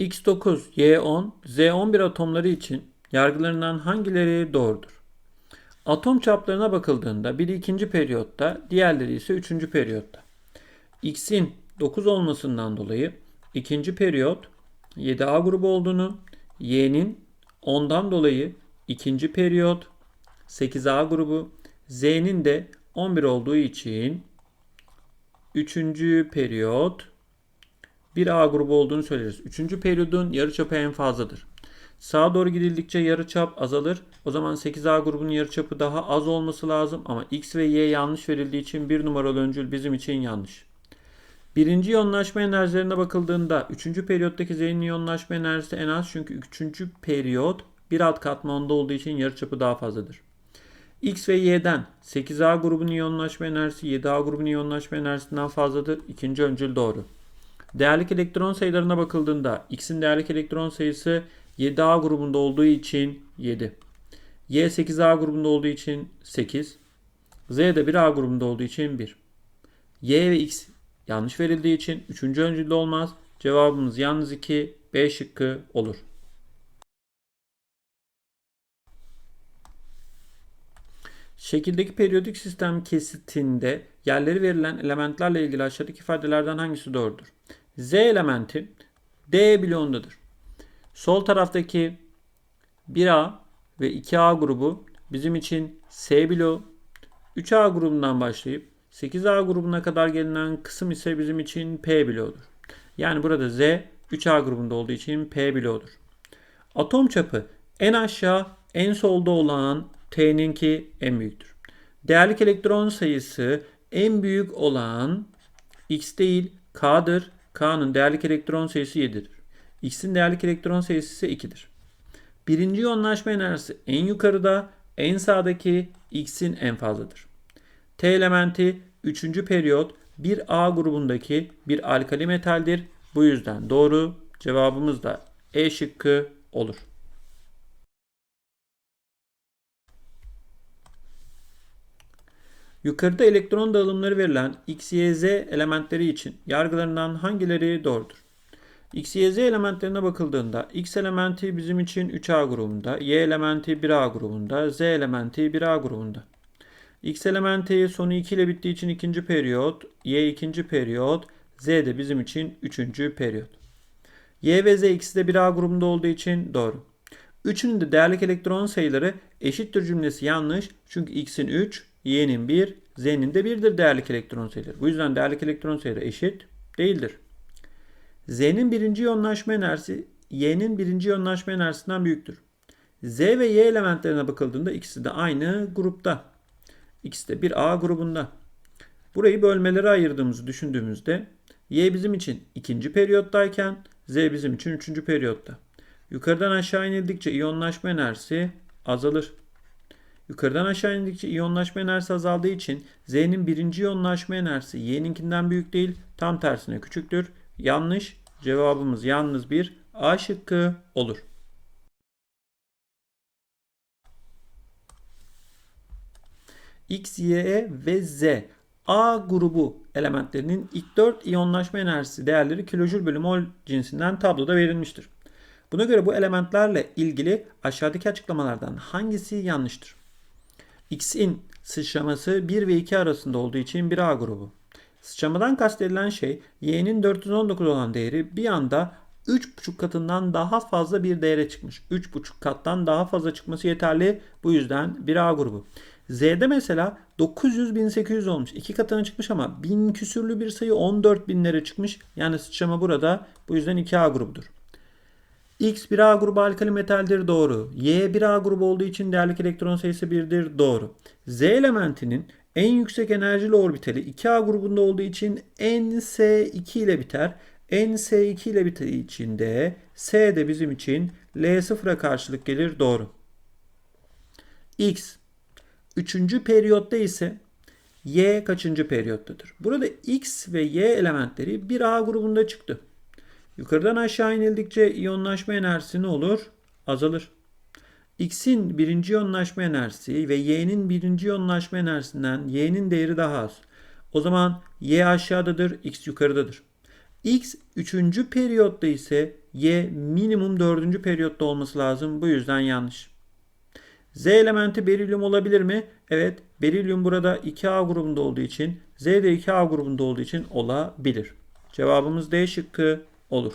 X9, Y10, Z11 atomları için yargılarından hangileri doğrudur? Atom çaplarına bakıldığında biri ikinci periyotta, diğerleri ise üçüncü periyotta. X'in 9 olmasından dolayı ikinci periyot 7A grubu olduğunu, Y'nin 10'dan dolayı ikinci periyot 8A grubu, Z'nin de 11 olduğu için üçüncü periyot bir A grubu olduğunu söyleriz. Üçüncü periyodun yarıçapı en fazladır. Sağa doğru gidildikçe yarıçap azalır. O zaman 8A grubunun yarıçapı daha az olması lazım ama X ve Y yanlış verildiği için bir numaralı öncül bizim için yanlış. Birinci iyonlaşma enerjilerine bakıldığında 3. periyottaki Z'nin iyonlaşma enerjisi en az çünkü 3. periyot bir alt katmanda olduğu için yarıçapı daha fazladır. X ve Y'den 8A grubunun iyonlaşma enerjisi 7A grubunun iyonlaşma enerjisinden fazladır. İkinci öncül doğru. Değerlik elektron sayılarına bakıldığında X'in değerlik elektron sayısı 7A grubunda olduğu için 7. Y 8A grubunda olduğu için 8. Z de 1A grubunda olduğu için 1. Y ve X yanlış verildiği için 3. öncülde olmaz. Cevabımız yalnız 2, B şıkkı olur. Şekildeki periyodik sistem kesitinde yerleri verilen elementlerle ilgili aşağıdaki ifadelerden hangisi doğrudur? Z elementi D bloğundadır. Sol taraftaki 1A ve 2A grubu bizim için S bloğu. 3A grubundan başlayıp 8A grubuna kadar gelinen kısım ise bizim için P bloğudur. Yani burada Z 3A grubunda olduğu için P bloğudur. Atom çapı en aşağı en solda olan T'ninki en büyüktür. Değerlik elektron sayısı en büyük olan X değil K'dır. K'nın değerlik elektron sayısı 7'dir. X'in değerlik elektron sayısı ise 2'dir. Birinci yoğunlaşma enerjisi en yukarıda, en sağdaki X'in en fazladır. T elementi 3. periyot 1A grubundaki bir alkali metaldir. Bu yüzden doğru cevabımız da E şıkkı olur. Yukarıda elektron dağılımları verilen X, Y, Z elementleri için yargılarından hangileri doğrudur? X, Y, Z elementlerine bakıldığında X elementi bizim için 3A grubunda, Y elementi 1A grubunda, Z elementi 1A grubunda. X elementi sonu 2 ile bittiği için ikinci periyot, Y ikinci periyot, Z de bizim için üçüncü periyot. Y ve Z ikisi de 1A grubunda olduğu için doğru. Üçünün de değerlik elektron sayıları eşittir cümlesi yanlış. Çünkü X'in 3, Y'nin 1, Z'nin de 1'dir değerlik elektron sayıları. Bu yüzden değerlik elektron sayıları eşit değildir. Z'nin birinci yoğunlaşma enerjisi Y'nin birinci yoğunlaşma enerjisinden büyüktür. Z ve Y elementlerine bakıldığında ikisi de aynı grupta. İkisi de bir A grubunda. Burayı bölmelere ayırdığımızı düşündüğümüzde Y bizim için ikinci periyottayken Z bizim için üçüncü periyotta. Yukarıdan aşağı inildikçe iyonlaşma enerjisi azalır. Yukarıdan aşağı indikçe iyonlaşma enerjisi azaldığı için Z'nin birinci iyonlaşma enerjisi Y'ninkinden büyük değil tam tersine küçüktür. Yanlış cevabımız yalnız bir A şıkkı olur. X, Y ve Z A grubu elementlerinin ilk 4 iyonlaşma enerjisi değerleri kilojül bölü mol cinsinden tabloda verilmiştir. Buna göre bu elementlerle ilgili aşağıdaki açıklamalardan hangisi yanlıştır? X'in sıçraması 1 ve 2 arasında olduğu için bir A grubu. Sıçramadan kastedilen şey Y'nin 419 olan değeri bir anda 3,5 katından daha fazla bir değere çıkmış. 3,5 kattan daha fazla çıkması yeterli. Bu yüzden bir A grubu. Z'de mesela 900 1800 olmuş. 2 katına çıkmış ama 1000 küsürlü bir sayı 14 binlere çıkmış. Yani sıçrama burada. Bu yüzden 2A grubudur. X 1A grubu alkali metaldir doğru. Y 1A grubu olduğu için değerlik elektron sayısı 1'dir doğru. Z elementinin en yüksek enerjili orbitali 2A grubunda olduğu için NS2 ile biter. NS2 ile bittiği için de S de bizim için L0'a karşılık gelir doğru. X 3. periyotta ise Y kaçıncı periyottadır? Burada X ve Y elementleri 1A grubunda çıktı. Yukarıdan aşağı inildikçe iyonlaşma enerjisi ne olur? Azalır. X'in birinci iyonlaşma enerjisi ve Y'nin birinci iyonlaşma enerjisinden Y'nin değeri daha az. O zaman Y aşağıdadır, X yukarıdadır. X üçüncü periyotta ise Y minimum 4. periyotta olması lazım. Bu yüzden yanlış. Z elementi berilyum olabilir mi? Evet. Berilyum burada 2A grubunda olduğu için Z de 2A grubunda olduğu için olabilir. Cevabımız D şıkkı olur.